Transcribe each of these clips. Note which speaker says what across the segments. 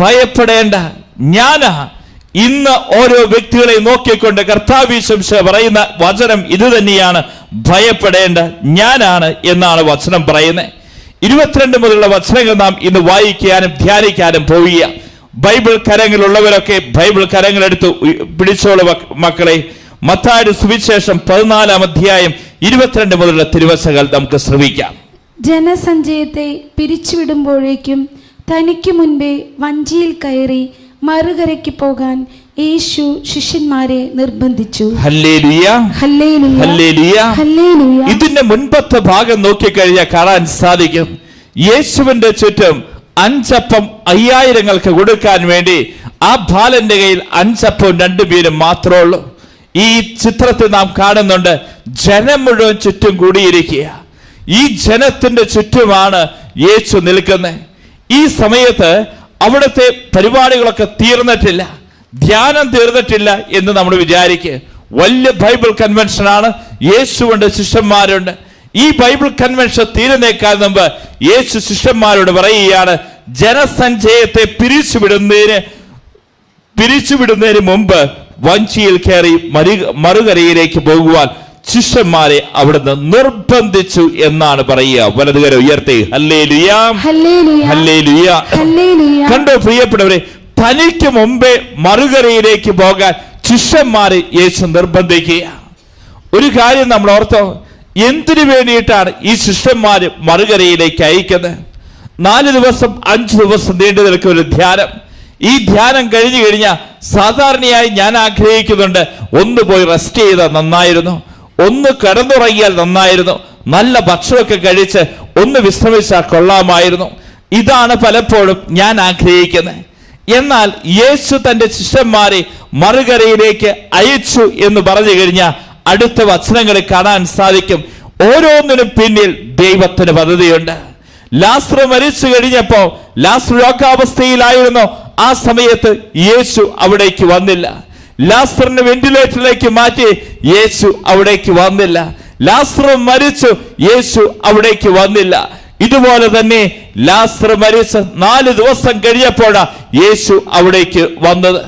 Speaker 1: ഭയപ്പെടേണ്ട. ഞാനാ ഇന്ന് ഓരോ വ്യക്തികളെ നോക്കിക്കൊണ്ട് കർത്താവിശംസ പറയുന്ന വചനം ഇത് തന്നെയാണ്. ഭയപ്പെടേണ്ട. ഞാനാണ് എന്നാണ് വചനം പറയുന്നത്. ഇരുപത്തിരണ്ട് മുതലുള്ള വചനങ്ങൾ നാം ഇന്ന് വായിക്കാനും ധ്യാനിക്കാനും പോവുക ബൈബിൾ കരങ്ങളുള്ളവരൊക്കെ ബൈബിൾ കരങ്ങളെടുത്ത് പിടിച്ചോളൂ മക്ക- മക്കളെ. മത്തായുടെ സുവിശേഷം പതിനാലാം അധ്യായം ഇരുപത്തിരണ്ട് മുതലുള്ള തിരുവസകൾ നമുക്ക് ശ്രമിക്കാം
Speaker 2: ജനസഞ്ചയത്തെ പിരിച്ചുവിടുമ്പോഴേക്കും തനിക്ക് മുൻപേ വഞ്ചിയിൽ കയറി മറുകരയ്ക്ക് പോകാൻ യേശു ശിഷ്യന്മാരെ നിർബന്ധിച്ചു.
Speaker 1: ഇതിന്റെ മുൻപത്തെ ഭാഗം നോക്കിക്കഴിഞ്ഞാൽ കാണാൻ സാധിക്കും. യേശുവിന്റെ ചുറ്റും അഞ്ചപ്പം അയ്യായിരങ്ങൾക്ക് കൊടുക്കാൻ വേണ്ടി ആ ബാലന്റെ കയ്യിൽ അഞ്ചപ്പം രണ്ടു പേരും മാത്രമേ ഉള്ളൂ. ഈ ചിത്രത്തിൽ നാം കാണുന്നുണ്ട് ജനം മുഴുവൻ ചുറ്റും കൂടിയിരിക്കുക. ഈ ജനത്തിന്റെ ചുറ്റുമാണ് യേശു നിൽക്കുന്നത്. ഈ സമയത്ത് അവിടുത്തെ പരിപാടികളൊക്കെ തീർന്നിട്ടില്ല ധ്യാനം തീർന്നിട്ടില്ല എന്ന് നമ്മൾ വിചാരിക്കുക. വലിയ ബൈബിൾ കൺവെൻഷനാണ് യേശുണ്ട് ശിഷ്യന്മാരുണ്ട്. ഈ ബൈബിൾ കൺവെൻഷൻ തീരുന്നേക്കാൾ മുമ്പ് യേശു ശിഷ്യന്മാരോട് പറയുകയാണ് ജനസഞ്ചയത്തെ പിരിച്ചുവിടുന്നതിന് പിരിച്ചുവിടുന്നതിന് മുമ്പ് വഞ്ചിയിൽ കയറി മറുകരയിലേക്ക് പോകുവാൻ ശിഷ്യന്മാരെ അവിടുന്ന് നിർബന്ധിച്ചു എന്നാണ് പറയുക. വലതുകര ഉയർത്തി. ഹല്ലേ ലുയാ
Speaker 2: ഹല്ലേലൂയ.
Speaker 1: ഹല്ലേ ലുയാ
Speaker 2: ഹല്ലേലൂയ.
Speaker 1: കണ്ടോ പ്രിയപ്പെട്ടവരെ തനിക്ക് മുമ്പേ മറുകരയിലേക്ക് പോകാൻ ശിഷ്യന്മാരെ യേശു നിർബന്ധിക്കുക. ഒരു കാര്യം നമ്മൾ ഓർത്തോ എന്തിനു വേണ്ടിയിട്ടാണ് ഈ ശിഷ്യന്മാര് മറുകരയിലേക്ക് അയക്കുന്നത്? നാല് ദിവസം അഞ്ച് ദിവസം നീണ്ടു നിൽക്കുന്ന ഒരു ധ്യാനം. ഈ ധ്യാനം കഴിഞ്ഞു കഴിഞ്ഞാൽ സാധാരണയായി ഞാൻ ആഗ്രഹിക്കുന്നുണ്ട് ഒന്ന് പോയി റെസ്റ്റ് ചെയ്താൽ നന്നായിരുന്നു. ഒന്ന് കിടന്നുറങ്ങിയാൽ നന്നായിരുന്നു. നല്ല ഭക്ഷണമൊക്കെ കഴിച്ച് ഒന്ന് വിശ്രമിച്ചാൽ കൊള്ളാമായിരുന്നു. ഇതാണ് പലപ്പോഴും ഞാൻ ആഗ്രഹിക്കുന്നത്. എന്നാൽ യേശു തന്റെ ശിഷ്യന്മാരെ മറുകരയിലേക്ക് അയച്ചു എന്ന് പറഞ്ഞു കഴിഞ്ഞാൽ അടുത്ത വചനങ്ങളിൽ കാണാൻ സാധിക്കും. ഓരോന്നിനും പിന്നിൽ ദൈവത്തിന് പദ്ധതിയുണ്ട്. ലാസ്രു മരിച്ചു കഴിഞ്ഞപ്പോ ലാസ്രു രോഗാവസ്ഥയിലായിരുന്നു. ആ സമയത്ത് യേശു അവിടേക്ക് വന്നില്ല. ലാസ്റിനെ വെന്റിലേറ്ററിലേക്ക് മാറ്റി യേശു അവിടേക്ക് വന്നില്ല. ലാസ്റ്റർ മരിച്ചു യേശു അവിടേക്ക് വന്നില്ല. ഇതുപോലെ തന്നെ ലാസ്റ്റർ മരിച്ച് നാല് ദിവസം കഴിഞ്ഞപ്പോഴാണ് യേശു അവിടേക്ക് വന്നത്.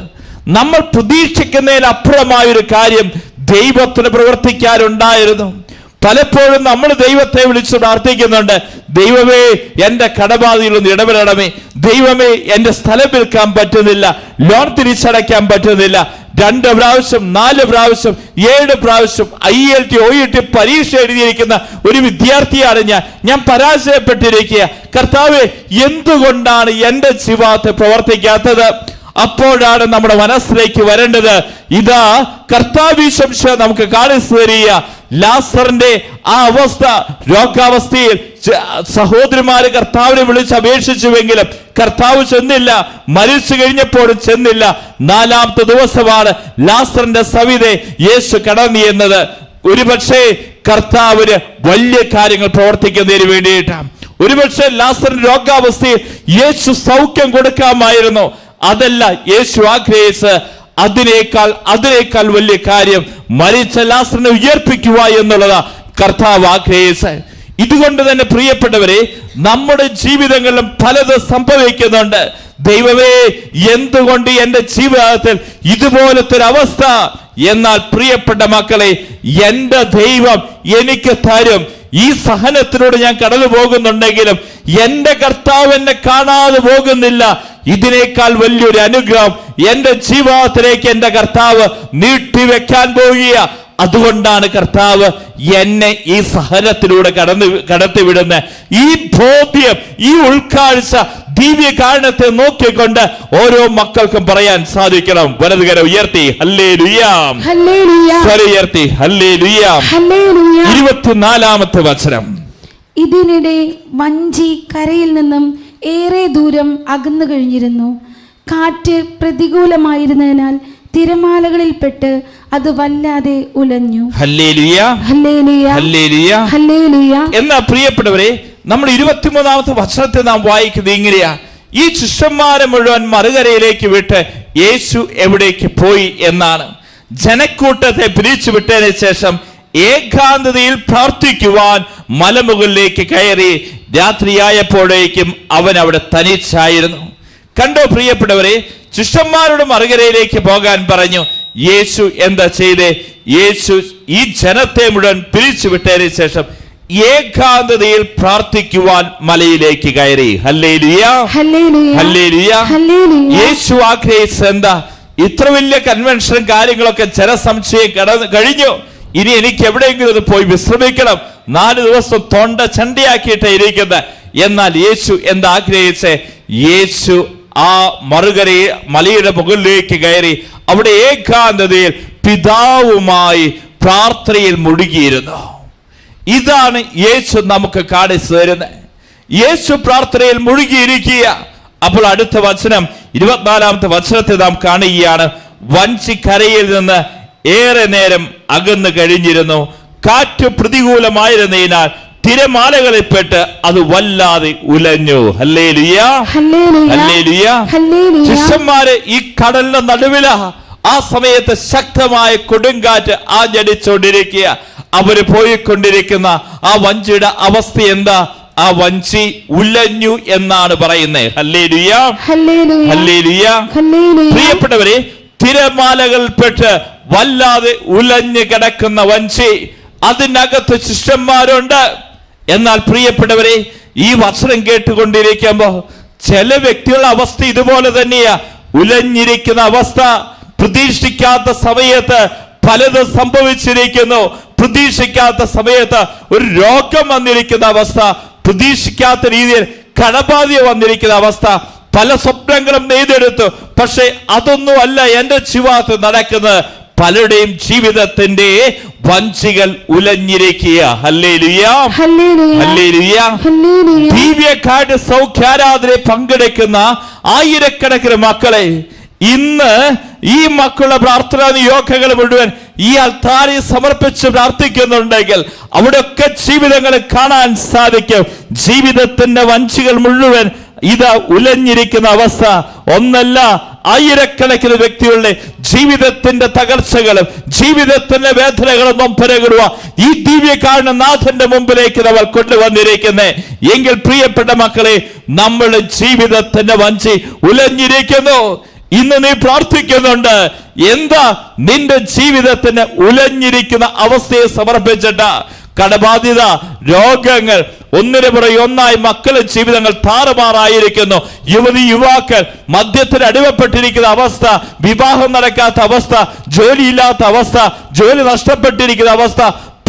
Speaker 1: നമ്മൾ പ്രതീക്ഷിക്കുന്നതിനപ്പുറമായൊരു കാര്യം ദൈവത്തിന് പ്രവർത്തിക്കാനുണ്ടായിരുന്നു. പലപ്പോഴും നമ്മൾ ദൈവത്തെ വിളിച്ച് പ്രാർത്ഥിക്കുന്നുണ്ട്. ദൈവമേ എന്റെ കടബാധയിൽ ഒന്ന് ഇടപെടണമേ. ദൈവമേ എന്റെ സ്ഥലം വിൽക്കാൻ പറ്റുന്നില്ല. ലോൺ തിരിച്ചടയ്ക്കാൻ പറ്റുന്നില്ല. രണ്ട് പ്രാവശ്യം നാല് പ്രാവശ്യം ഏഴ് പ്രാവശ്യം I L T O T പരീക്ഷ എഴുതിയിരിക്കുന്ന ഒരു വിദ്യാർത്ഥിയാണ് ഞാൻ. ഞാൻ പരാജയപ്പെട്ടിരിക്കുക കർത്താവ് എന്തുകൊണ്ടാണ് എന്റെ ജീവിതത്തെ പ്രവർത്തിക്കാത്തത്? അപ്പോഴാണ് നമ്മുടെ മനസ്സിലേക്ക് വരേണ്ടത്. ഇതാ കർത്താവിശംശ നമുക്ക് കാണിച്ചു തരിക. ലാസറിന്റെ ആ അവസ്ഥ രോഗാവസ്ഥയിൽ സഹോദരിമാര് കർത്താവിനെ വിളിച്ച് അപേക്ഷിച്ചുവെങ്കിലും കർത്താവ് ചെന്നില്ല. മരിച്ചു കഴിഞ്ഞപ്പോഴും ചെന്നില്ല. നാലാമത്തെ ദിവസമാണ് ലാസറിന്റെ സവിതെ യേശു കടന്നു എന്നത് ഒരുപക്ഷെ കർത്താവിന് വലിയ കാര്യങ്ങൾ പ്രവർത്തിക്കുന്നതിന് വേണ്ടിയിട്ടാണ്. ഒരുപക്ഷെ ലാസറിന്റെ രോഗാവസ്ഥയിൽ യേശു സൗഖ്യം കൊടുക്കാമായിരുന്നു. അതല്ല യേശു ആഗ്രഹിച്ച് അതിനേക്കാൾ അതിനേക്കാൾ വലിയ കാര്യം മരിച്ച ലാസറിനെ ഉയർപ്പിക്കുക എന്നുള്ളതാ കർത്താവ് ആഗ്രഹിച്ച് ഇതുകൊണ്ട് തന്നെ പ്രിയപ്പെട്ടവരെ നമ്മുടെ ജീവിതങ്ങളിലും പലത് സംഭവിക്കുന്നുണ്ട്. ദൈവമേ എന്തുകൊണ്ട് എന്റെ ജീവിതത്തിൽ ഇതുപോലത്തെ ഒരു അവസ്ഥ എന്നാൽ പ്രിയപ്പെട്ട മക്കളെ എന്റെ ദൈവം എനിക്ക് തരും. ഈ സഹനത്തിലൂടെ ഞാൻ കടന്നു പോകുന്നുണ്ടെങ്കിലും എന്റെ കർത്താവ് എന്നെ കാണാതെ പോകുന്നില്ല. ഇതിനേക്കാൾ വലിയൊരു അനുഗ്രഹം എന്റെ ജീവിതത്തിലേക്ക് എന്റെ കർത്താവ് നീട്ടിവെക്കാൻ പോവുക അതുകൊണ്ടാണ് കർത്താവ് എന്നെ ഈ സഹനത്തിലൂടെ കടന്നു കടത്തിവിടുന്ന. ഈ ബോധ്യം ഈ ഉൾക്കാഴ്ച ദിവ്യ കാരണത്തെ നോക്കിക്കൊണ്ട് ഓരോ മക്കൾക്കും പറയാൻ സാധിക്കണം. വലതുകര ഉയർത്തി ഹല്ലേ ലുയാം ഉയർത്തി ഹല്ലേ ലുയാം ഇരുപത്തിനാലാമത്തെ വചനം.
Speaker 2: ഇതിനിടെ വഞ്ചി കരയിൽ നിന്നും ഏറെ ദൂരം അകന്നു കഴിഞ്ഞിരുന്നു. കാറ്റ് പ്രതികൂലമായിരുന്നതിനാൽ തിരമാലകളിൽപ്പെട്ട് അത് വല്ലാതെ ഉലഞ്ഞു.
Speaker 1: എന്നാ പ്രിയപ്പെട്ടവരെ നമ്മൾ ഇരുപത്തിമൂന്നാമത്തെ വചനത്തെ നാം വായിക്കുന്നത് ഇങ്ങനെയാ. ഈ ശിഷ്യന്മാരെ മുഴുവൻ മറുകരയിലേക്ക് വിട്ട് യേശു എവിടേക്ക് പോയി എന്നാണ്. ജനക്കൂട്ടത്തെ പിരിച്ചു വിട്ടതിന് ശേഷം ഏകാന്തതയിൽ പ്രാർത്ഥിക്കുവാൻ മലമുകളിലേക്ക് കയറി രാത്രിയായപ്പോഴേക്കും അവൻ അവിടെ തനിച്ചായിരുന്നു. കണ്ടോ പ്രിയപ്പെട്ടവരെ ശിഷ്യന്മാരുടെ മറുകരയിലേക്ക് പോകാൻ പറഞ്ഞു യേശു എന്താ ചെയ്തേ? യേശു ഈ ജനത്തെ മുഴുവൻ പിരിച്ചു വിട്ടതിന് ശേഷം ഏകാന്തതയിൽ പ്രാർത്ഥിക്കുവാൻ മലയിലേക്ക് കയറി. യേശു ആഗ്രഹിച്ചത് എന്താ? ഇത്ര വലിയ കൺവെൻഷനും കാര്യങ്ങളൊക്കെ ജനസംശയം കടന്നു കഴിഞ്ഞു. ഇനി എനിക്ക് എവിടെയെങ്കിലും ഒന്ന് പോയി വിശ്രമിക്കണം. നാല് ദിവസം തൊണ്ട ചണ്ടിയാക്കിയിട്ട് ഇരിക്കുന്നത് എന്നാൽ യേശു എന്താഗ്രഹിച്ച് യേശു ആ മറുകരയെ മലയുടെ മുകളിലേക്ക് കയറി അവിടെ ഏകാന്തതയിൽ പിതാവുമായി പ്രാർത്ഥനയിൽ മുഴുകിയിരുന്നു. ഇതാണ് യേശു നമുക്ക് കാണിച്ചു തരുന്നത് യേശു പ്രാർത്ഥനയിൽ മുഴുകിയിരിക്കുക. അപ്പോൾ അടുത്ത വചനം ഇരുപത്തിനാലാമത്തെ വചനത്തെ നാം കാണുകയാണ്. വഞ്ചിക്കരയിൽ നിന്ന് ഏറെ നേരം അകന്നു കഴിഞ്ഞിരുന്നു. കാറ്റ് പ്രതികൂലമായിരുന്നതിനാൽ തിരമാലകളിൽപ്പെട്ട് അത് വല്ലാതെ ഉലഞ്ഞു. ശിഷ്യന്മാര് ഈ കടലിന്റെ നടുവില ആ സമയത്ത് ശക്തമായ കൊടുങ്കാറ്റ് ആഞ്ഞടിച്ചുകൊണ്ടിരിക്കുക അവർ പോയിക്കൊണ്ടിരിക്കുന്ന ആ വഞ്ചിയുടെ അവസ്ഥ എന്താ? ആ വഞ്ചി ഉലഞ്ഞു എന്നാണ് പറയുന്നത് പ്രിയപ്പെട്ടവരെ തിരമാലകളിൽപ്പെട്ട് വല്ലാതെ ഉലഞ്ഞു കിടക്കുന്ന വഞ്ചി. അതിനകത്ത് ശിഷ്യന്മാരുണ്ട്. എന്നാൽ പ്രിയപ്പെട്ടവരെ ഈ വസ്ത്രം കേട്ടുകൊണ്ടിരിക്കുമ്പോ ചില വ്യക്തികളുടെ അവസ്ഥ ഇതുപോലെ തന്നെയാ. ഉലഞ്ഞിരിക്കുന്ന അവസ്ഥ പ്രതീക്ഷിക്കാത്ത സമയത്ത് പലതും സംഭവിച്ചിരിക്കുന്നു. പ്രതീക്ഷിക്കാത്ത സമയത്ത് ഒരു രോഗം വന്നിരിക്കുന്ന അവസ്ഥ പ്രതീക്ഷിക്കാത്ത രീതിയിൽ കടബാധ്യ വന്നിരിക്കുന്ന അവസ്ഥ. പല സ്വപ്നങ്ങളും നെയ്തെടുത്തു. പക്ഷെ അതൊന്നും അല്ല എന്റെ ജീവിതത്തിൽ നടക്കുന്നത്. പലരുടെയും ജീവിതത്തിന്റെ വഞ്ചികൾ ഉലഞ്ഞിരിക്കുക. ദിവ്യക്കാട് സൗഖ്യാരാധന പങ്കെടുക്കുന്ന ആയിരക്കണക്കിന് മക്കളെ ഇന്ന് ഈ മക്കളുടെ പ്രാർത്ഥനാ നിയോഗങ്ങൾ മുഴുവൻ ഈ അൽത്താരി സമർപ്പിച്ച് പ്രാർത്ഥിക്കുന്നുണ്ടെങ്കിൽ അവിടെയൊക്കെ ജീവിതങ്ങൾ കാണാൻ സാധിക്കും. ജീവിതത്തിന്റെ വഞ്ചികൾ മുഴുവൻ ഇത് ഉലഞ്ഞിരിക്കുന്ന അവസ്ഥ. ഒന്നല്ല ആയിരക്കണക്കിന് വ്യക്തികളുടെ ജീവിതത്തിന്റെ തകർച്ചകളും ജീവിതത്തിന്റെ വേദനകളും നൊമ്പരകളുക ഈ ദിവ്യ കാണുന്ന നാഥന്റെ മുമ്പിലേക്ക് നമ്മൾ കൊണ്ടുവന്നിരിക്കുന്നേ. എങ്കിൽ പ്രിയപ്പെട്ട മക്കളെ നമ്മുടെ ജീവിതത്തിന്റെ വഞ്ചി ഉലഞ്ഞിരിക്കുന്നു. ഇന്ന് നീ പ്രാർത്ഥിക്കുന്നുണ്ട് എന്താ നിന്റെ ജീവിതത്തിന് ഉലഞ്ഞിരിക്കുന്ന അവസ്ഥയെ സമർപ്പിച്ചിട്ട് കടബാധ്യത രോഗങ്ങൾ ഒന്നിനു പുറകെ ഒന്നായി മക്കളുടെ ജീവിതങ്ങൾ താറുമാറായിരിക്കുന്നു. യുവതി യുവാക്കൾ മദ്യത്തിന് അടിമപ്പെട്ടിരിക്കുന്ന അവസ്ഥ വിവാഹം നടക്കാത്ത അവസ്ഥ ജോലിയില്ലാത്ത അവസ്ഥ ജോലി നഷ്ടപ്പെട്ടിരിക്കുന്ന അവസ്ഥ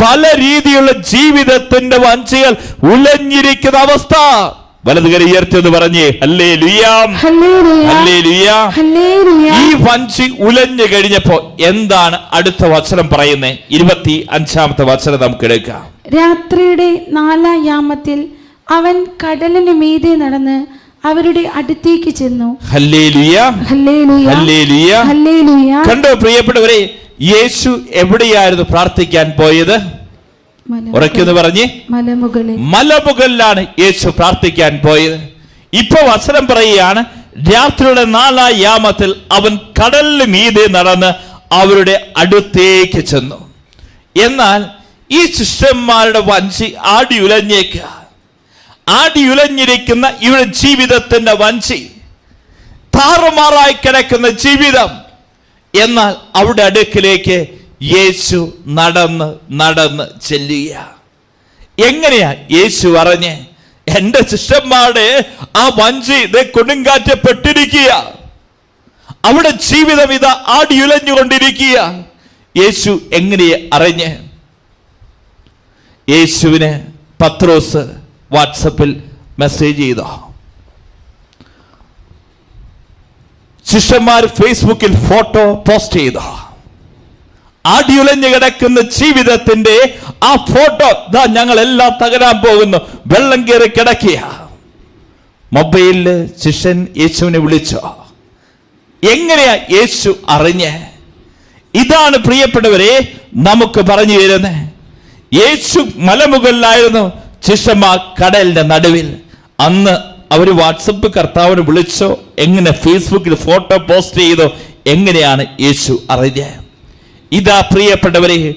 Speaker 1: പല രീതിയിലുള്ള ജീവിതത്തിന്റെ വഞ്ചികൾ ഉലഞ്ഞിരിക്കുന്ന അവസ്ഥ. വലതുകര ഉയർത്തിയെന്ന് പറഞ്ഞേ അല്ലേ ലുയാം അല്ലേ ലുയാം ഈ വഞ്ചി ഉലഞ്ഞു കഴിഞ്ഞപ്പോ എന്താണ് അടുത്ത വചനം പറയുന്നത് ഇരുപത്തി അഞ്ചാമത്തെ വചനം നമുക്ക് എടുക്കാം.
Speaker 2: രാത്രിയുടെ നാലാം യാമത്തിൽ അവൻ കടലിന് മീതെ നടന്ന് അവരുടെ അടുത്തേക്ക് ചെന്നു.
Speaker 1: കണ്ടോ പ്രിയപ്പെട്ടവരെ യേശു എവിടെയായിരുന്നു പ്രാർത്ഥിക്കാൻ പോയത്? ഉറക്കെന്ന് പറഞ്ഞ് മലമുകളിലാണ് യേശു പ്രാർത്ഥിക്കാൻ പോയത്. ഇപ്പൊ വസനം പറയുകയാണ് രാത്രിയുടെ നാലാം യാമത്തിൽ അവൻ കടലിന് മീതെ നടന്ന് അവരുടെ അടുത്തേക്ക് ചെന്നു. എന്നാൽ ഈ ശിഷ്യന്മാരുടെ വഞ്ചി ആടിയുലഞ്ഞേക്കുക ആടിയുലഞ്ഞിരിക്കുന്ന ഇവരുടെ ജീവിതത്തിന്റെ വഞ്ചി താറുമാറായി കിടക്കുന്ന ജീവിതം. എന്നാൽ അവിടെ അടുക്കിലേക്ക് യേശു നടന്ന് നടന്ന് ചെല്ലുക. എങ്ങനെയാ യേശു അറിഞ്ഞ് എന്റെ ശിഷ്യന്മാരുടെ ആ വഞ്ചി ഇത് കൊടുങ്കാറ്റ് പെട്ടിരിക്കുക അവിടെ ജീവിതം ഇത് ആടിയുലഞ്ഞുകൊണ്ടിരിക്കുക. യേശു എങ്ങനെയെ അറിഞ്ഞ്? യേശുവിന് പത്രോസ് വാട്സപ്പിൽ മെസ്സേജ് ചെയ്തോ? ശിഷ്യന്മാർ ഫേസ്ബുക്കിൽ ഫോട്ടോ പോസ്റ്റ് ചെയ്തോ? ആടിയുലഞ്ഞു കിടക്കുന്ന ജീവിതത്തിന്റെ ആ ഫോട്ടോ ദാ ഞങ്ങൾ എല്ലാം തകരാൻ പോകുന്നു. വെള്ളം കയറി കിടക്കുക. മൊബൈലിൽ ശിഷ്യൻ യേശുവിനെ വിളിച്ചോ? എങ്ങനെയാ യേശു അറിഞ്ഞ്? ഇതാണ് പ്രിയപ്പെട്ടവരെ നമുക്ക് പറഞ്ഞു തരുന്നത്. യേശു മലമുകളിലായിരുന്നു ശിഷ്യന്മാർ കടലിന്റെ നടുവിൽ. അന്ന് അവർ വാട്സപ്പ് കർത്താവിനെ വിളിച്ചോ? എങ്ങനെ ഫേസ്ബുക്കിൽ ഫോട്ടോ പോസ്റ്റ് ചെയ്തോ? എങ്ങനെയാണ് യേശു അറിഞ്ഞത് ഇതാ പ്രിയപ്പെട്ടവരെ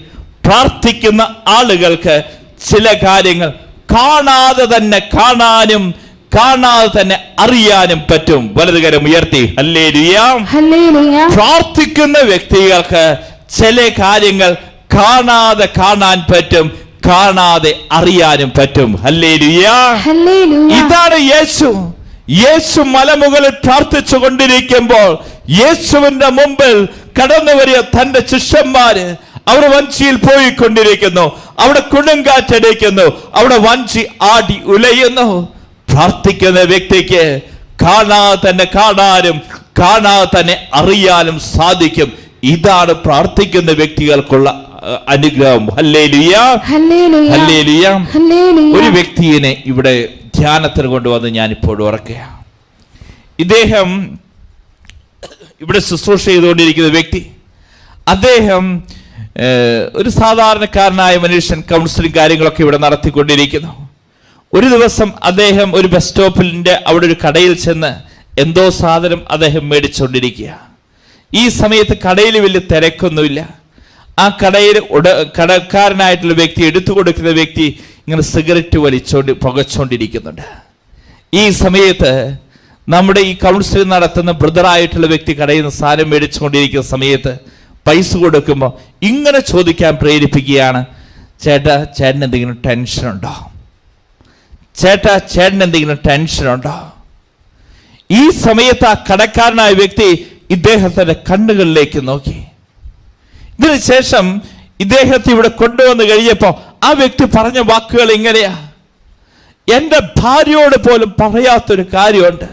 Speaker 1: പ്രാർത്ഥിക്കുന്ന ആളുകൾക്ക് ചില കാര്യങ്ങൾ കാണാതെ തന്നെ കാണാനും കാണാതെ തന്നെ അറിയാനും പറ്റും. വലതുകരം ഉയർത്തി. അല്ലേ പ്രാർത്ഥിക്കുന്ന വ്യക്തികൾക്ക് ചില കാര്യങ്ങൾ കാണാതെ കാണാൻ പറ്റും കാണാതെ അറിയാനും പറ്റും. അല്ലേ ഇതാണ് യേശു. യേശു മലമുകളിൽ പ്രാർത്ഥിച്ചു കൊണ്ടിരിക്കുമ്പോൾ യേശുവിന്റെ മുമ്പിൽ കടന്നു വരിക തന്റെ ശിഷ്യന്മാര് അവർ വഞ്ചിയിൽ പോയി പോയിക്കൊണ്ടിരിക്കുന്നു. അവിടെ കൊടുങ്കാറ്റടിക്കുന്നു. അവിടെ വഞ്ചി ആടി ഉലയുന്നു. പ്രാർത്ഥിക്കുന്ന വ്യക്തിക്ക് കാണാതെ തന്നെ കാണാനും കാണാതെ തന്നെ അറിയാനും സാധിക്കും. ഇതാണ് പ്രാർത്ഥിക്കുന്ന വ്യക്തികൾക്കുള്ള അനുഗ്രഹം. ഒരു വ്യക്തിയെ ഇവിടെ ധ്യാനത്തിന് കൊണ്ടുവന്ന് ഞാൻ ഇപ്പോൾ ഉറക്കുക ഇദ്ദേഹം ഇവിടെ ശുശ്രൂഷ ചെയ്തുകൊണ്ടിരിക്കുന്ന വ്യക്തി അദ്ദേഹം ഒരു സാധാരണക്കാരനായ മനുഷ്യൻ കൗൺസിലിംഗ് കാര്യങ്ങളൊക്കെ ഇവിടെ നടത്തിക്കൊണ്ടിരിക്കുന്നു. ഒരു ദിവസം അദ്ദേഹം ഒരു ബസ് സ്റ്റോപ്പിന്റെ അവിടെ ഒരു കടയിൽ ചെന്ന് എന്തോ സാധനം അദ്ദേഹം മേടിച്ചുകൊണ്ടിരിക്കുക ഈ സമയത്ത് കടയിൽ വലിയ തിരക്കൊന്നുമില്ല. ആ കടയിൽ ഉട കടക്കാരനായിട്ടുള്ള വ്യക്തി എടുത്തു കൊടുക്കുന്ന വ്യക്തി ഇങ്ങനെ സിഗരറ്റ് വലിച്ചോണ്ട് പുകച്ചോണ്ടിരിക്കുന്നുണ്ട്. ഈ സമയത്ത് നമ്മുടെ ഈ കൗൺസിലിംഗ് നടത്തുന്ന ബ്രദറായിട്ടുള്ള വ്യക്തി കടയിൽ നിന്ന് സാധനം മേടിച്ചുകൊണ്ടിരിക്കുന്ന സമയത്ത് പൈസ കൊടുക്കുമ്പോൾ ഇങ്ങനെ ചോദിക്കാൻ പ്രേരിപ്പിക്കുകയാണ്. ചേട്ടാ ചേട്ടൻ എന്തെങ്കിലും ടെൻഷനുണ്ടോ ചേട്ടാ ചേട്ടൻ എന്തെങ്കിലും ടെൻഷനുണ്ടോ ഈ സമയത്ത് ആ കടക്കാരനായ വ്യക്തി ഇദ്ദേഹത്തിന്റെ കണ്ണുകളിലേക്ക് നോക്കി. ഇതിനു ശേഷം ഇദ്ദേഹത്തെ ഇവിടെ കൊണ്ടുവന്ന് കഴിഞ്ഞപ്പോൾ ആ വ്യക്തി പറഞ്ഞ വാക്കുകൾ ഇങ്ങനെയാ. എന്റെ ഭാര്യയോട് പോലും പറയാത്തൊരു കാര്യമുണ്ട്.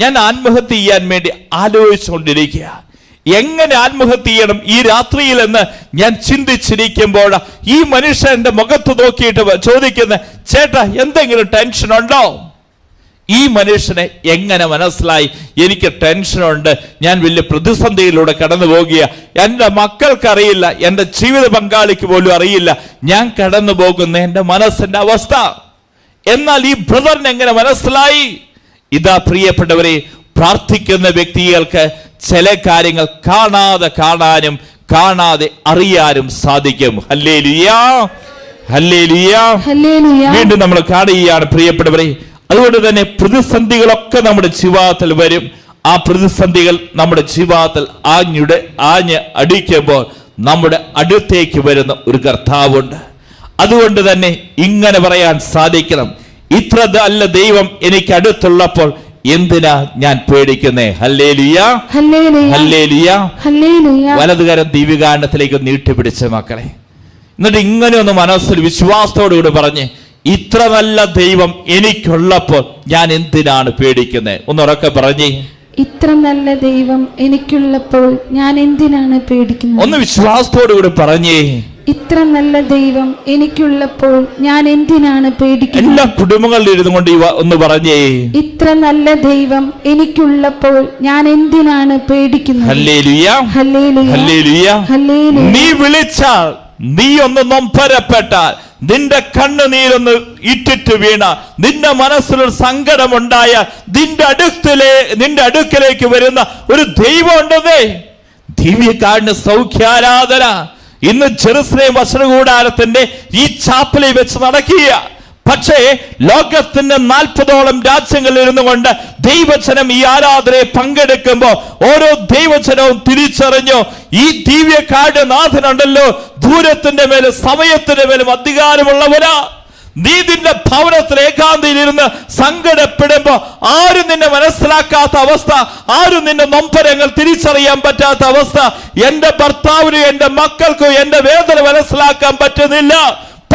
Speaker 1: ഞാൻ ആത്മഹത്യ ചെയ്യാൻ വേണ്ടി ആലോചിച്ചുകൊണ്ടിരിക്കുക. എങ്ങനെ ആത്മഹത്യ ചെയ്യണം? ഈ രാത്രിയിൽ എന്ന് ഞാൻ ചിന്തിച്ചിരിക്കുമ്പോൾ ഈ മനുഷ്യൻ എന്റെ മുഖത്ത് നോക്കിയിട്ട് ചോദിക്കുന്ന ചേട്ടാ എന്തെങ്കിലും ടെൻഷൻ ഉണ്ടോ? ഈ മനുഷ്യനെ എങ്ങനെ മനസ്സിലായി? എനിക്ക് ടെൻഷനുണ്ട് ഞാൻ വലിയ പ്രതിസന്ധിയിലൂടെ കടന്നു പോകുക എന്റെ മക്കൾക്കറിയില്ല എന്റെ ജീവിത പങ്കാളിക്ക് പോലും അറിയില്ല. ഞാൻ കടന്നു പോകുന്ന എന്റെ മനസ്സിന്റെ അവസ്ഥ. എന്നാൽ ഈ ബ്രദറിന് എങ്ങനെ മനസ്സിലായി? ഇതാ പ്രിയപ്പെട്ടവരെ പ്രാർത്ഥിക്കുന്ന വ്യക്തികൾക്ക് ചില കാര്യങ്ങൾ കാണാതെ കാണാനും കാണാതെ അറിയാനും സാധിക്കും. ഹല്ലേ ലുയാ ഹല്ലേ ലുയാ വീണ്ടും നമ്മൾ കാണുകയാണ് പ്രിയപ്പെട്ടവരെ. അതുകൊണ്ട് തന്നെ പ്രതിസന്ധികളൊക്കെ നമ്മുടെ ജീവിതത്തിൽ വരും. ആ പ്രതിസന്ധികൾ നമ്മുടെ ജീവിതത്തിൽ ആഞ്ഞുടെ ആഞ്ഞ് അടിക്കുമ്പോൾ നമ്മുടെ അടുത്തേക്ക് വരുന്ന ഒരു കർത്താവുണ്ട്. അതുകൊണ്ട് തന്നെ ഇങ്ങനെ പറയാൻ സാധിക്കണം. ഇത്ര അല്ല ദൈവം എനിക്ക് അടുത്തുള്ളപ്പോൾ എന്തിനാ ഞാൻ പേടിക്കുന്നേ? ഹല്ലേ ലിയ
Speaker 2: ഹല്ലേലൂയ.
Speaker 1: ഹല്ലേ ലിയ
Speaker 2: ഹല്ലേലൂയ.
Speaker 1: വലതുകരം ദിവ്യകാരണത്തിലേക്ക് നീട്ടിപ്പിടിച്ച മക്കളെ. എന്നിട്ട് ഇങ്ങനെ ഒന്ന് മനസ്സിൽ വിശ്വാസത്തോടുകൂടി പറഞ്ഞ് ഇത്ര നല്ല ദൈവം എനിക്കുള്ളപ്പോൾ ഞാൻ എന്തിനാണ് പേടിക്കുന്നത് ഒന്ന് ഉറക്കെ പറഞ്ഞേ.
Speaker 2: ഇത്ര നല്ല ദൈവം എനിക്കുള്ളപ്പോൾ ഞാൻ എന്തിനാണ് പേടിക്കുന്നത്?
Speaker 1: ഒന്ന് വിശ്വാസത്തോടുകൂടി പറഞ്ഞേ.
Speaker 2: ഇത്ര നല്ല ദൈവം എനിക്കുള്ളപ്പോൾ ഞാൻ എന്തിനാണ് പേടിക്കുന്നത്?
Speaker 1: എല്ലാ കുടുംബങ്ങളിൽ ഇരുന്നു കൊണ്ട് ഇവ ഒന്ന് പറഞ്ഞേ.
Speaker 2: ഇത്ര നല്ല ദൈവം എനിക്കുള്ളപ്പോൾ ഞാൻ എന്തിനാണ് പേടിക്കുന്നത്?
Speaker 1: നീ വിളിച്ചാൽ നീ ഒന്ന് നൊമ്പരപ്പെട്ടാൽ നിന്റെ കണ്ണുനീരൊന്ന് ഇറ്റിട്ട് വീണ നിന്റെ മനസ്സിലൊരു സങ്കടമുണ്ടായ നിന്റെ അടുത്തിലെ നിന്റെ അടുക്കലേക്ക് വരുന്ന ഒരു ദൈവം ഉണ്ടെന്നേ. ദിവ്യക്കാരന് സൗഖ്യാരാധന. ഇന്ന് ജെറുസലേം വസനകൂടാരത്തിന്റെ ഈ ചാപ്പലിൽ വെച്ച് നടക്കുക പക്ഷേ ലോകത്തിന്റെ നാൽപ്പതോളം രാജ്യങ്ങളിൽ ഇരുന്നു കൊണ്ട് ദൈവജനം ഈ ആരാധനയെ പങ്കെടുക്കുമ്പോൾ ഓരോ ദൈവജനവും തിരിച്ചറിഞ്ഞു ഈ ദിവ്യക്കാരുടെ നാഥനുണ്ടല്ലോ ദൂരത്തിന്റെ മേലും സമയത്തിന്റെ മേലും അധികാരമുള്ളവരാ നീ നിന്റെ ഭവനത്തിൽ ഏകാന്തിയിലിരുന്ന് സങ്കടപ്പെടുമ്പോ ആരും നിന്നെ മനസ്സിലാക്കാത്ത അവസ്ഥ ആരും നിന്റെ നൊമ്പരങ്ങൾ തിരിച്ചറിയാൻ പറ്റാത്ത അവസ്ഥ. എന്റെ ഭർത്താവിനും എന്റെ മക്കൾക്കും എന്റെ വേദന മനസ്സിലാക്കാൻ പറ്റുന്നില്ല.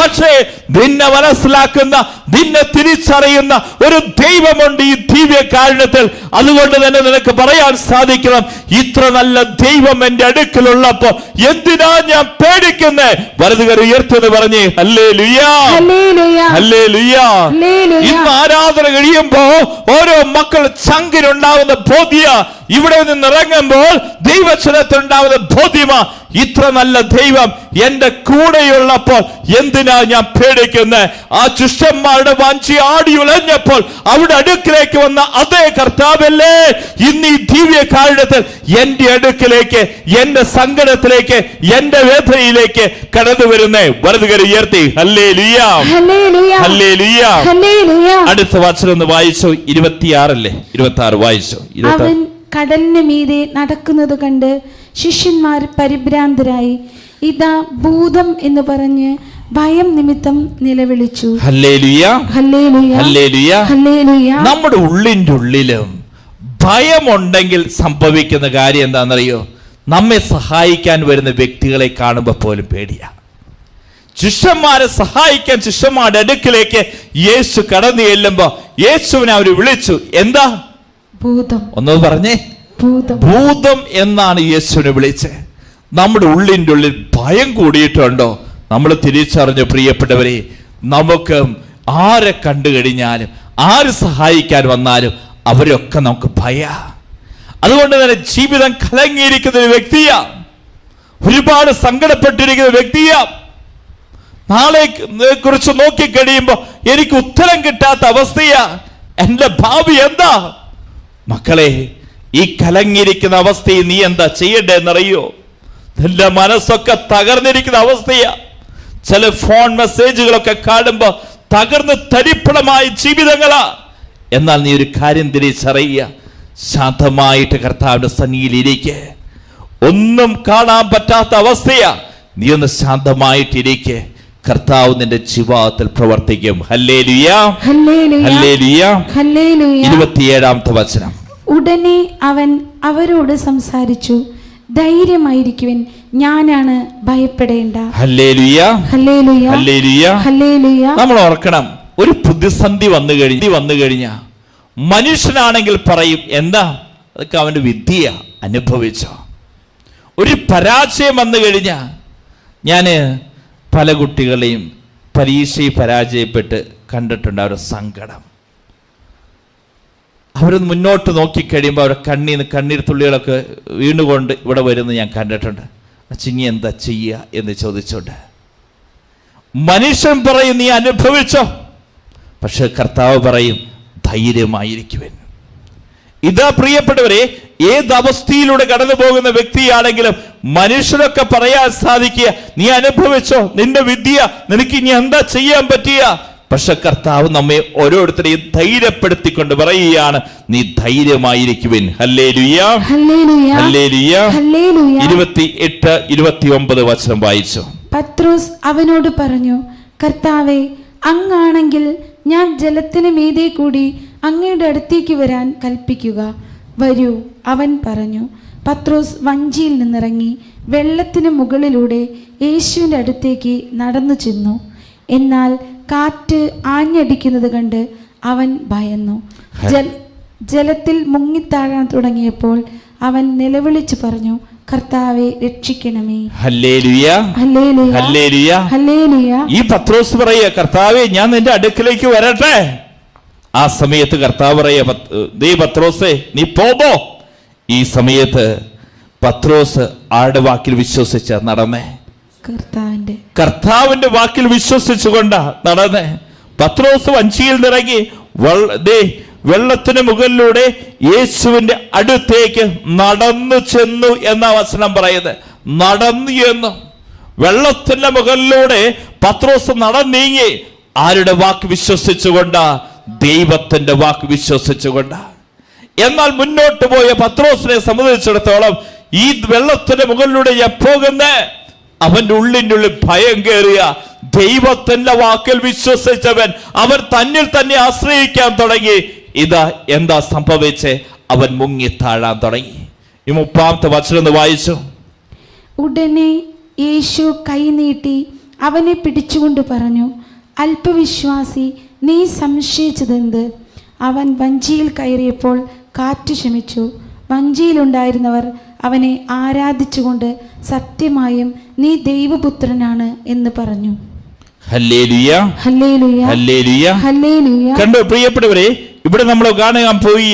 Speaker 1: പക്ഷേ നിന്നെ മനസ്സിലാക്കുന്ന നിന്നെ തിരിച്ചറിയുന്ന ഒരു ദൈവമുണ്ട് ഈ ദിവ്യ കാരണത്തിൽ അതുകൊണ്ട് തന്നെ നിനക്ക് പറയാൻ സാധിക്കണം ഇത്ര നല്ല ദൈവം എന്റെ അടുക്കലുള്ളപ്പോ എന്തിനാ ഞാൻ പേടിക്കുന്നേ? വലതുകർ ഉയർത്തുന്നു പറഞ്ഞേ അല്ലേ ലുയാ അല്ലേ ലുയാ ഇന്ന് ആരാധന കഴിയുമ്പോ ഓരോ മക്കൾ ചങ്കിനുണ്ടാവുന്ന ബോധ്യ ഇവിടെ നിന്ന് ഇറങ്ങുമ്പോൾ ദൈവചനത്തിനുണ്ടാവുന്ന ബോധ്യമാ ഇത്ര നല്ല ദൈവം എന്റെ കൂടെയുള്ളപ്പോൾ എന്തിനാ ഞാൻ പേടി അടുക്കിലേക്ക് വന്ന് ആ ശിഷ്യന്മാരുടെ വാഞ്ചി ആടി ഉളഞ്ഞപ്പോൾ അവിടെ അടുക്കിലേക്ക് വന്ന അതേ കർത്താവല്ലേ? ഇന്ന് ഈ ദിവ്യ കാരണത്തിൽ എന്റെ അടുക്കിലേക്ക് എന്റെ സങ്കടത്തിലേക്ക് എന്റെ വേദനയിലേക്ക് കടന്നു വരുന്നേ. വലതുകര ഉയർത്തി. ഹല്ലേ ലുയാ ഹല്ലേ അടുത്ത വാച്ചനം ഒന്ന് വായിച്ചോ. ഇരുപത്തിയാറല്ലേ? ഇരുപത്തി ആറ് വായിച്ചു
Speaker 2: അവൻ കടലിന് മീതെ നടക്കുന്നത് കണ്ട് ശിഷ്യന്മാർ പരിഭ്രാന്തരായി. ഇതാ ഭൂതം എന്ന് പറഞ്ഞ് ഭയം നിമിത്തം നിലവിളിച്ചു.
Speaker 1: നമ്മുടെ ഉള്ളിന്റെ ഉള്ളിലും ഭയമുണ്ടെങ്കിൽ സംഭവിക്കുന്ന കാര്യം എന്താണെന്നറിയോ? നമ്മെ സഹായിക്കാൻ വരുന്ന വ്യക്തികളെ കാണുമ്പോൾ പോലും പേടിയാ. ശിഷ്യന്മാരെ സഹായിക്കാൻ ശിഷ്യന്മാരുടെ അടുക്കിലേക്ക് യേശു കടന്നു ചെല്ലുമ്പോ യേശുവിനെ അവർ വിളിച്ചു. എന്താ?
Speaker 2: ഭൂതം.
Speaker 1: ഒന്ന് പറഞ്ഞേ.
Speaker 2: ഭൂതം.
Speaker 1: ഭൂതം എന്നാണ് യേശുവിനെ വിളിച്ചത്. നമ്മുടെ ഉള്ളിന്റെ ഉള്ളിൽ ഭയം കൂടിയിട്ടുണ്ടോ? നമ്മൾ തിരിച്ചറിഞ്ഞു പ്രിയപ്പെട്ടവരെ നമുക്ക് ആരെ കണ്ടു കഴിഞ്ഞാലും ആര് സഹായിക്കാൻ വന്നാലും അവരൊക്കെ നമുക്ക് ഭയ. അതുകൊണ്ട് തന്നെ ജീവിതം കലങ്ങിയിരിക്കുന്ന ഒരു വ്യക്തിയാ. ഒരുപാട് സങ്കടപ്പെട്ടിരിക്കുന്ന വ്യക്തിയാ. നാളെ കുറിച്ച് നോക്കി കഴിയുമ്പോൾ എനിക്ക് ഉത്തരം കിട്ടാത്ത അവസ്ഥയാ. എന്റെ ഭാവി എന്താ? മക്കളെ ഈ കലങ്ങിയിരിക്കുന്ന അവസ്ഥയിൽ നീ എന്താ ചെയ്യണ്ടേ എന്നറിയോ നിന്റെ മനസ്സൊക്കെ തകർന്നിരിക്കുന്ന അവസ്ഥയാ. ചില ഫോൺ മെസ്സേജുകളൊക്കെ കാണുമ്പോൾ തകർന്ന് തരിപ്പണമായ ജീവിതങ്ങളാ. എന്നാൽ നീ ഒരു കാര്യം തിരിച്ചറിയുക. ശാന്തമായിട്ട് കർത്താവിന്റെ സന്നിയിലിരിക്കെ ഒന്നും കാണാൻ പറ്റാത്ത അവസ്ഥയാ. നീ ഒന്ന് ശാന്തമായിട്ടിരിക്കെ. കർത്താവ് നിന്റെ ജീവിതത്തിൽ പ്രവർത്തിക്കും. ഇരുപത്തിയേഴാമത്തെ വചനം.
Speaker 2: ഉടനെ അവൻ അവരോട് സംസാരിച്ചു. ധൈര്യമായിരിക്കുവിൻ. ഞാനാണ് ഭയപ്പെടേണ്ട.
Speaker 1: നമ്മൾ ഓർക്കണം ഒരു പ്രതിസന്ധി വന്നു കഴിഞ്ഞു വന്നു കഴിഞ്ഞ മനുഷ്യനാണെങ്കിൽ പറയും എന്താ? അതൊക്കെ അവന്റെ വിദ്യ അനുഭവിച്ചോ. ഒരു പരാജയം വന്നു കഴിഞ്ഞ ഞാൻ പല കുട്ടികളെയും പരീക്ഷയിൽ പരാജയപ്പെട്ട് കണ്ടിട്ടുണ്ട് അവരുടെ സങ്കടം. അവരൊന്ന് മുന്നോട്ട് നോക്കിക്കഴിയുമ്പോൾ അവരുടെ കണ്ണീർ കണ്ണീർ തുള്ളികളൊക്കെ വീണുകൊണ്ട് ഇവിടെ വരുന്നത് ഞാൻ കണ്ടിട്ടുണ്ട്. അച്ചിങ്ങി എന്താ ചെയ്യുക എന്ന് ചോദിച്ചോണ്ട്. മനുഷ്യൻ പറയും നീ അനുഭവിച്ചോ. പക്ഷെ കർത്താവ് പറയും ധൈര്യമായിരിക്കുവൻ. ഇതാ പ്രിയപ്പെട്ടവരെ ഏത് അവസ്ഥയിലൂടെ കടന്നു പോകുന്ന വ്യക്തിയാണെങ്കിലും മനുഷ്യരൊക്കെ പറയാൻ സാധിക്കുക നീ അനുഭവിച്ചോ നിന്റെ വിദ്യ നിനക്ക് ഇനി എന്താ ചെയ്യാൻ പറ്റിയ? പക്ഷെ കർത്താവ് നമ്മെ ഓരോരുത്തരെയും ധൈര്യപ്പെടുത്തിക്കൊണ്ട് പറയുകയാണ് നീ ധൈര്യമായിരിക്കുവിൻ. ഇരുപത്തി എട്ട് ഇരുപത്തി ഒമ്പത് വചനം വായിച്ചു.
Speaker 2: പത്രോസ് അവനോട് പറഞ്ഞു കർത്താവെ അങ്ങാണെങ്കിൽ ഞാൻ ജലത്തിന് മീതെ കൂടി അങ്ങയുടെ അടുത്തേക്ക് വരാൻ കൽപ്പിക്കുക. വരൂ അവൻ പറഞ്ഞു. പത്രോസ് വഞ്ചിയിൽ നിന്നിറങ്ങി വെള്ളത്തിന് മുകളിലൂടെ യേശുവിന്റെ അടുത്തേക്ക് നടന്നു ചെന്നു. എന്നാൽ കാറ്റ് ആഞ്ഞടിക്കുന്നത് കണ്ട് അവൻ ഭയന്നു. ജലത്തിൽ മുങ്ങിത്താഴാൻ തുടങ്ങിയപ്പോൾ അവൻ നിലവിളിച്ചു പറഞ്ഞു കർത്താവെ രക്ഷിക്കണമേ.
Speaker 1: ഈ പത്രോസ് പറയുക കർത്താവെ ഞാൻ നിന്റെ അടുക്കിലേക്ക് വരട്ടെ. ആ സമയത്ത് കർത്താവ് പറയുക ദേ പത്രോസേ നീ പോകോ ഈ സമയത്ത് പത്രോസ് ആരുടെ വാക്കിൽ വിശ്വസിച്ച നടന്നേ.
Speaker 2: കർത്താവിന്റെ
Speaker 1: കർത്താവിന്റെ വാക്കിൽ വിശ്വസിച്ചുകൊണ്ട് നടന്ന്. പത്രോസ് വഞ്ചിയിൽ നിറങ്ങി വെള്ള- വെള്ളത്തിന് മുകളിലൂടെ യേശുവിന്റെ അടുത്തേക്ക് നടന്നു ചെന്നു എന്ന വചനം പറയുന്നത്. നടന്നു എന്ന് വെള്ളത്തിന്റെ മുകളിലൂടെ പത്രോസ് നടന്നീങ്ങി. ആരുടെ വാക്ക് വിശ്വസിച്ചുകൊണ്ട്? ദൈവത്തിന്റെ വാക്ക് വിശ്വസിച്ചുകൊണ്ട്. എന്നാൽ മുന്നോട്ട് പോയ പത്രോസിനെ സംബന്ധിച്ചിടത്തോളം ഈ വെള്ളത്തിന്റെ മുകളിലൂടെ ഞാൻ പോകുന്നേ. അവന്റെ ഉള്ളിന്റെ ഉള്ളിൽ ഭയം കയറിയ ദൈവത്തിന്റെ വാക്കിൽ വിശ്വസിച്ചവൻ അവൻ തന്നിൽ തന്നെ ആശ്രയിക്കാൻ തുടങ്ങി. ഇതാ എന്താ സംഭവിച്ച്? അവൻ മുങ്ങി താഴാൻ തുടങ്ങി. ഈ മുപ്പാമത്തെ വചനം വായിച്ചു.
Speaker 2: ഉടനെ യേശു കൈനീട്ടി അവനെ പിടിച്ചുകൊണ്ട് പറഞ്ഞു അല്പവിശ്വാസി നീ സംശയിച്ചതെന്ത്? അവൻ വഞ്ചിയിൽ കയറിയപ്പോൾ കാറ്റ് ശമിച്ചു വഞ്ചിയിലുണ്ടായിരുന്നവർ അവനെ ആരാധിച്ചുകൊണ്ട് സത്യമായും നീ ദൈവപുത്രനാണ് എന്ന് പറഞ്ഞു.
Speaker 1: കണ്ടോ പ്രിയപ്പെട്ടവരെ ഇവിടെ നമ്മൾ കാണാൻ പോയി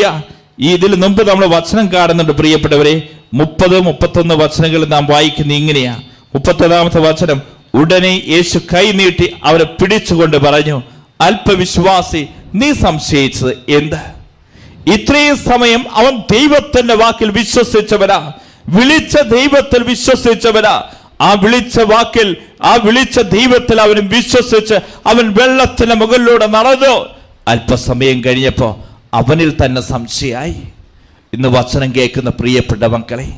Speaker 1: ഈ ഇതിൽ മുമ്പ് നമ്മൾ വചനം കാണുന്നുണ്ട് പ്രിയപ്പെട്ടവരെ. മുപ്പത് മുപ്പത്തൊന്ന് വചനങ്ങൾ നാം വായിക്കുന്ന ഇങ്ങനെയാ. മുപ്പത്തൊന്നാമത്തെ വചനം ഉടനെ യേശു കൈ നീട്ടി അവരെ പിടിച്ചുകൊണ്ട് പറഞ്ഞു അല്പവിശ്വാസി നീ സംശയിച്ചത് എന്ത്? ഇത്രയും സമയം അവൻ ദൈവത്തിന്റെ വാക്കിൽ വിശ്വസിച്ചവരാ വിളിച്ച ദൈവത്തിൽ വിശ്വസിച്ചവരാ ആ വിളിച്ച വാക്കിൽ ആ വിളിച്ച ദൈവത്തിൽ അവനും വിശ്വസിച്ച് അവൻ വെള്ളത്തിന്റെ മുകളിലൂടെ നടന്നു. അല്പസമയം കഴിഞ്ഞപ്പോ അവനിൽ തന്നെ സംശയായി ഇന്ന് വചനം കേൾക്കുന്ന പ്രിയപ്പെട്ട മക്കളെ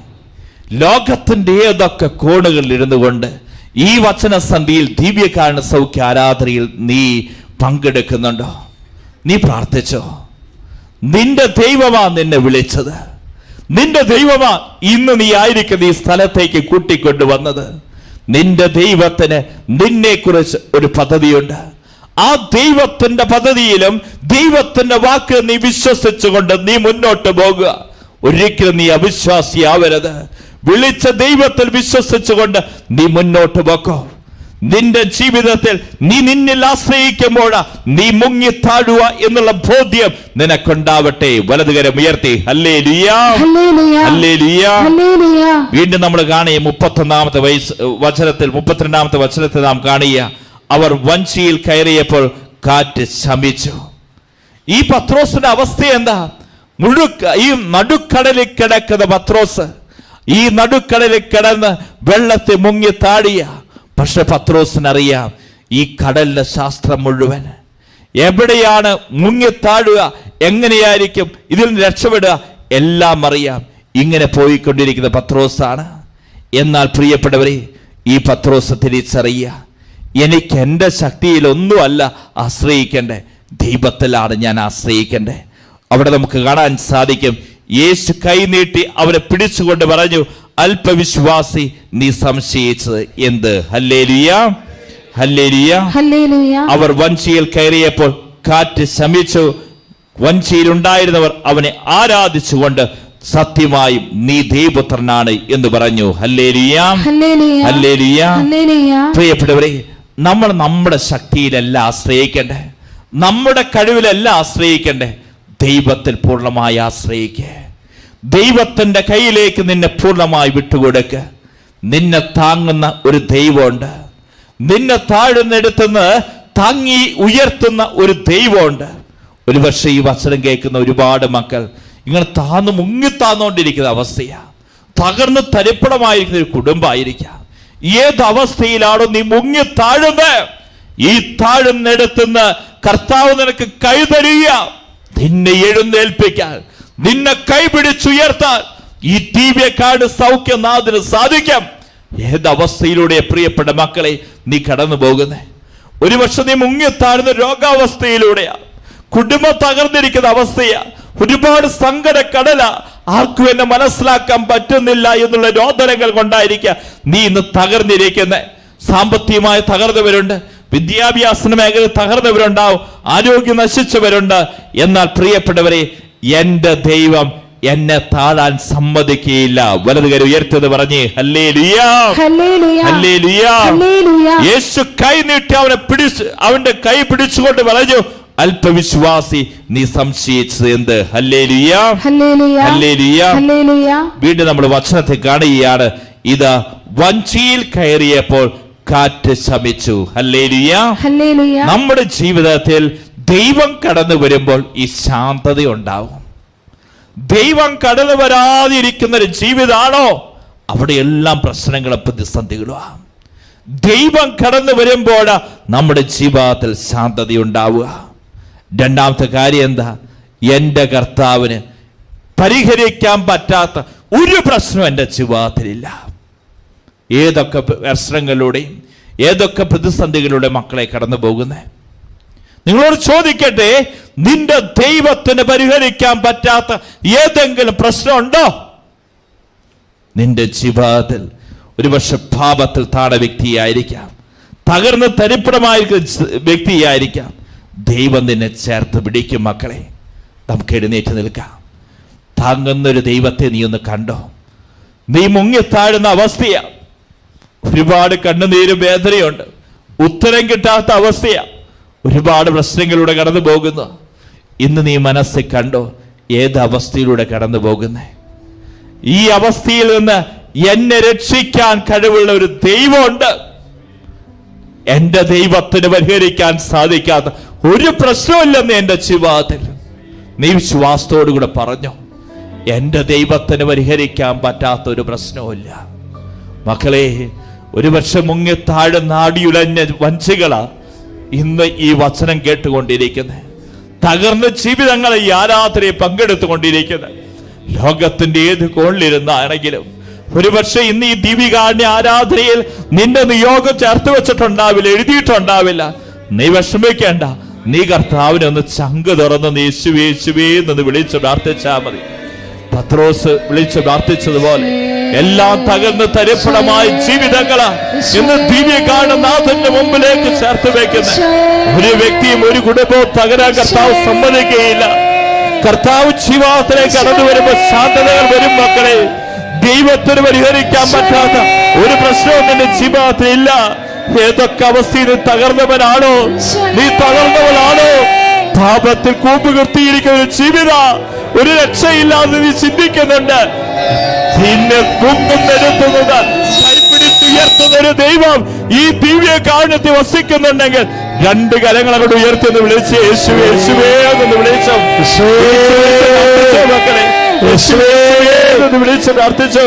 Speaker 1: ലോകത്തിന്റെ ഏതൊക്കെ കോണുകളിൽ ഇരുന്നു കൊണ്ട് ഈ വചനസന്ധിയിൽ ദിവ്യകാരണ സൗഖ്യ ആരാധനയിൽ നീ പങ്കെടുക്കുന്നുണ്ടോ? നീ പ്രാർത്ഥിച്ചോ? നിന്റെ ദൈവമാ നിന്നെ വിളിച്ചത്. നിന്റെ ദൈവമാ ഇന്ന് നീ ആയിരിക്കുന്ന ഈ സ്ഥലത്തേക്ക് കൂട്ടിക്കൊണ്ടുവന്നത്. നിന്റെ ദൈവത്തിന് നിന്നെക്കുറിച്ച് ഒരു പദ്ധതിയുണ്ട്. ആ ദൈവത്തിന്റെ പദ്ധതിയിലും ദൈവത്തിന്റെ വാക്ക് നീ വിശ്വസിച്ചുകൊണ്ട് നീ മുന്നോട്ട് പോകുക. ഒരിക്കലും നീ അവിശ്വാസിയാവരുത്. വിളിച്ച ദൈവത്തിൽ വിശ്വസിച്ചുകൊണ്ട് നീ മുന്നോട്ട് പോക്കോ. നിന്റെ ജീവിതത്തിൽ നീ നിന്നിൽ ആശ്രയിക്കുമ്പോൾ നീ മുങ്ങി താഴുക എന്നുള്ള ബോധ്യം നിനക്കുണ്ടാവട്ടെ. വലതുകരം ഉയർത്തി. അല്ലേ വീണ്ടും നമ്മൾ കാണുക. മുപ്പത്തൊന്നാമത്തെ വയസ്സ് വചനത്തിൽ മുപ്പത്തിരണ്ടാമത്തെ വചനത്തിൽ നാം കാണുക. അവർ വഞ്ചിയിൽ കയറിയപ്പോൾ കാറ്റ് ശമിച്ചു. ഈ പത്രോസിന്റെ അവസ്ഥ എന്താ? മുഴുക്ക ഈ നടുക്കടലിൽ കിടക്കുന്ന പത്രോസ് ഈ നടുക്കടലിൽ കിടന്ന് വെള്ളത്തെ മുങ്ങി താടിയ പക്ഷെ പത്രോസിനറിയാം ഈ കടലിന്റെ ശാസ്ത്രം മുഴുവൻ എവിടെയാണ് മുങ്ങി താഴുക എങ്ങനെയായിരിക്കും ഇതിൽ നിന്ന് രക്ഷപ്പെടുക എല്ലാം അറിയാം. ഇങ്ങനെ പോയിക്കൊണ്ടിരിക്കുന്ന പത്രോസാണ്. എന്നാൽ പ്രിയപ്പെട്ടവരെ ഈ പത്രോസ് തിരിച്ചറിയുക എനിക്ക് എന്റെ ശക്തിയിലൊന്നുമല്ല ആശ്രയിക്കേണ്ടേ. ദൈവത്തിലാണ് ഞാൻ ആശ്രയിക്കേണ്ടേ. അവിടെ നമുക്ക് കാണാൻ സാധിക്കും. യേശു കൈനീട്ടി അവരെ പിടിച്ചുകൊണ്ട് പറഞ്ഞു അല്പവിശ്വാസി നീ സംശയിച്ചത് എന്ത്? ഹല്ലേലിയ. ഹല്ലേലിയ.
Speaker 2: ഹല്ലേലൂയ.
Speaker 1: അവർ വഞ്ചിയിൽ കയറിയപ്പോൾ കാറ്റ് ശമിച്ചു. വഞ്ചിയിലുണ്ടായിരുന്നവർ അവനെ ആരാധിച്ചുകൊണ്ട് സത്യമായും നീ ദൈവപുത്രനാണ് എന്ന് പറഞ്ഞു. ഹല്ലേലിയ.
Speaker 2: ഹല്ലേലൂയ.
Speaker 1: പ്രിയപ്പെട്ടവരെ നമ്മൾ നമ്മുടെ ശക്തിയിലല്ല ആശ്രയിക്കണ്ടേ നമ്മുടെ കഴിവിലല്ല ആശ്രയിക്കണ്ടേ ദൈവത്തിൽ പൂർണമായി ആശ്രയിക്കുക. ദൈവത്തിന്റെ കയ്യിലേക്ക് നിന്നെ പൂർണമായി വിട്ടുകൊടുക്ക്. നിന്നെ താങ്ങുന്ന ഒരു ദൈവമുണ്ട്. നിന്നെ താഴുന്നിടത്തുനിന്ന് താങ്ങി ഉയർത്തുന്ന ഒരു ദൈവമുണ്ട്. ഒരുപക്ഷെ ഈ വചനം കേൾക്കുന്ന ഒരുപാട് മക്കൾ ഇങ്ങനെ താന്ന് മുങ്ങിത്താന്നുകൊണ്ടിരിക്കുന്ന അവസ്ഥയാണ് തകർന്ന് തരിപ്പണമായിരിക്കുന്ന ഒരു കുടുംബമായിരിക്കാം. ഏത് അവസ്ഥയിലാണോ നീ മുങ്ങി താഴുന്നത് ഈ താഴുന്നിടത്തുനിന്ന് കർത്താവ് നിനക്ക് കൈതരിക നിന്നെ എഴുന്നേൽപ്പിക്കാൻ. നിന്നെ കൈപിടിച്ചുയർത്താൻ ഈ ദിവ്യക്കാട് സൗഖ്യനാഥന് സാധിക്കാം. ഏത് അവസ്ഥയിലൂടെ പ്രിയപ്പെട്ട മക്കളെ നീ കടന്നു പോകുന്നേ? ഒരു വർഷം നീ മുങ്ങിത്താഴുന്ന രോഗാവസ്ഥയിലൂടെയാ. കുടുംബം തകർന്നിരിക്കുന്ന അവസ്ഥയാ. ഒരുപാട് സങ്കട കടല ആർക്കും എന്നെ മനസ്സിലാക്കാൻ പറ്റുന്നില്ല എന്നുള്ള രോദനങ്ങൾ കൊണ്ടായിരിക്കാം നീ ഇന്ന് തകർന്നിരിക്കുന്ന. സാമ്പത്തികമായി തകർന്നവരുണ്ട്. വിദ്യാഭ്യാസ മേഖല തകർന്നവരുണ്ടാവും. ആരോഗ്യം നശിച്ചവരുണ്ട്. എന്നാൽ പ്രിയപ്പെട്ടവരെ എന്റെ ദൈവം എന്നെ താഴാൻ സമ്മതിക്കുകയില്ല. വലത് കരു ഉയർത്തത് പറഞ്ഞ് യേശു കൈ നീട്ടി അവനെ പിടിച്ച് അവന്റെ കൈ പിടിച്ചുകൊണ്ട് പറഞ്ഞു അല്പവിശ്വാസി നീ സംശയിച്ചത് എന്ത്? വീണ്ടും നമ്മൾ വചനത്തെ കാണുകയാണ്. ഇത് വഞ്ചിയിൽ കയറിയപ്പോൾ കാറ്റ് ശമിച്ചു. നമ്മുടെ ജീവിതത്തിൽ ദൈവം കടന്നു വരുമ്പോൾ ഈ ശാന്തത ഉണ്ടാവും ദൈവം കടന്നു വരാതിരിക്കുന്ന ഒരു ജീവിതമാണോ അവിടെ എല്ലാം പ്രശ്നങ്ങളും പ്രതിസന്ധികളുമാണ് ദൈവം കടന്നു വരുമ്പോൾ നമ്മുടെ ജീവിതത്തിൽ ശാന്തത ഉണ്ടാവുക രണ്ടാമത്തെ കാര്യം എന്താ? എന്റെ കർത്താവിന് പരിഹരിക്കാൻ പറ്റാത്ത ഒരു പ്രശ്നം എന്റെ ജീവിതത്തിലില്ല. ഏതൊക്കെ പ്രശ്നങ്ങളിലൂടെയും ഏതൊക്കെ പ്രതിസന്ധികളിലൂടെ മക്കളെ കടന്നു പോകുന്നേ? നിങ്ങളോട് ചോദിക്കട്ടെ നിന്റെ ദൈവത്തിന് പരിഹരിക്കാൻ പറ്റാത്ത ഏതെങ്കിലും പ്രശ്നമുണ്ടോ? നിന്റെ ജീവിതത്തിൽ ഒരുപക്ഷെ പാപത്തിൽ താട വ്യക്തിയായിരിക്കാം. തകർന്ന് തരിപ്പണമായിരിക്കുന്ന വ്യക്തിയായിരിക്കാം. ദൈവം നിന്നെ ചേർത്ത് പിടിക്കും മക്കളെ. നമുക്ക് എഴുന്നേറ്റ് നിൽക്കാം. താങ്ങുന്നൊരു ദൈവത്തെ നീ ഒന്ന് കണ്ടോ? നീ മുങ്ങിത്താഴുന്ന അവസ്ഥയാ. ഒരുപാട് കണ്ണുനീരും വേദനയുണ്ട്. ഉത്തരം കിട്ടാത്ത അവസ്ഥയാ. ഒരുപാട് പ്രശ്നങ്ങളിലൂടെ കടന്നു പോകുന്നു. ഇന്ന് നീ മനസ്സിൽ കണ്ടോ ഏത് അവസ്ഥയിലൂടെ കടന്നു പോകുന്നേ? ഈ അവസ്ഥയിൽ നിന്ന് എന്നെ രക്ഷിക്കാൻ കഴിവുള്ള ഒരു ദൈവമുണ്ട്. എന്റെ ദൈവത്തിന് പരിഹരിക്കാൻ സാധിക്കാത്ത ഒരു പ്രശ്നമില്ലെന്ന് എന്റെ ജീവിതത്തിൽ. നീ വിശ്വാസത്തോടു കൂടെ പറഞ്ഞു എന്റെ ദൈവത്തിന് പരിഹരിക്കാൻ പറ്റാത്ത ഒരു പ്രശ്നവുമില്ല. മക്കളെ ഒരു വർഷം മുങ്ങി താഴെ നാടിയുലഞ്ഞ വഞ്ചികളാ ഇന്ന് ഈ വചനം കേട്ടുകൊണ്ടിരിക്കുന്നത്. തകർന്ന ജീവിതങ്ങളെ ഈ ആരാധനയെ പങ്കെടുത്തുകൊണ്ടിരിക്കുന്നത്. ലോകത്തിന്റെ ഏത് കോണിലിരുന്നാണെങ്കിലും. ഒരുപക്ഷെ ഇന്ന് ഈ ദീപികാണ്യ ആരാധനയിൽ നിന്റെ നിയോഗം ചേർത്ത് വെച്ചിട്ടുണ്ടാവില്ല എഴുതിയിട്ടുണ്ടാവില്ല. നീ വിഷമിക്കേണ്ട. നീ കർത്താവിനെ ഒന്ന് ചങ്ക് തുറന്ന് നീ എന്ന് വിളിച്ചു പ്രാർത്ഥിച്ചാൽ മതി. പത്രോസ് വിളിച്ച് പ്രാർത്ഥിച്ചതുപോലെ എല്ലാം തകർന്ന് തരിപ്പണമായ ജീവിതങ്ങൾ ഇന്ന് ദിവ്യ നാഥന്റെ മുമ്പിലേക്ക് ചേർത്ത് വെക്കുന്ന ഒരു വ്യക്തിയും ഒരു കുടുംബവും തകരാൻ കർത്താവ് സമ്മതിക്കുകയില്ല. കർത്താവ് ജീവിതത്തിലേക്ക് കടന്നു വരുമ്പോൾ സാധ്യതകൾ വരും മക്കളെ. ദൈവത്തിന് പരിഹരിക്കാൻ പറ്റാത്ത ഒരു പ്രശ്നവും നിന്റെ ജീവിതത്തിൽ ഇല്ല. ഏതൊക്കെ അവസ്ഥയിൽ തകർന്നവനാണോ? നീ തകർന്നവനാണോ പാപത്തിൽ കൂപ്പുകർത്തിയിരിക്കുന്ന ഒരു ജീവിത ഒരു രക്ഷയില്ലാതെ നീ ചിന്തിക്കുന്നുണ്ട്. നിന്നെ പൊങ്ങുന്നെടുത്തുന്നത് കൈപ്പിടിച്ചുയർത്തുന്ന ഒരു ദൈവം ഈ ദിവ്യ കാരണത്തിൽ വസിക്കുന്നുണ്ടെങ്കിൽ രണ്ട് കരങ്ങൾ അങ്ങോട്ട് ഉയർത്തുന്ന വിളിച്ച് യേശുവേ യേശുവേ എന്ന് വിളിച്ചു. മക്കളെ യേശുവേ എന്ന് വിളിച്ച് പ്രാർത്ഥിച്ചു.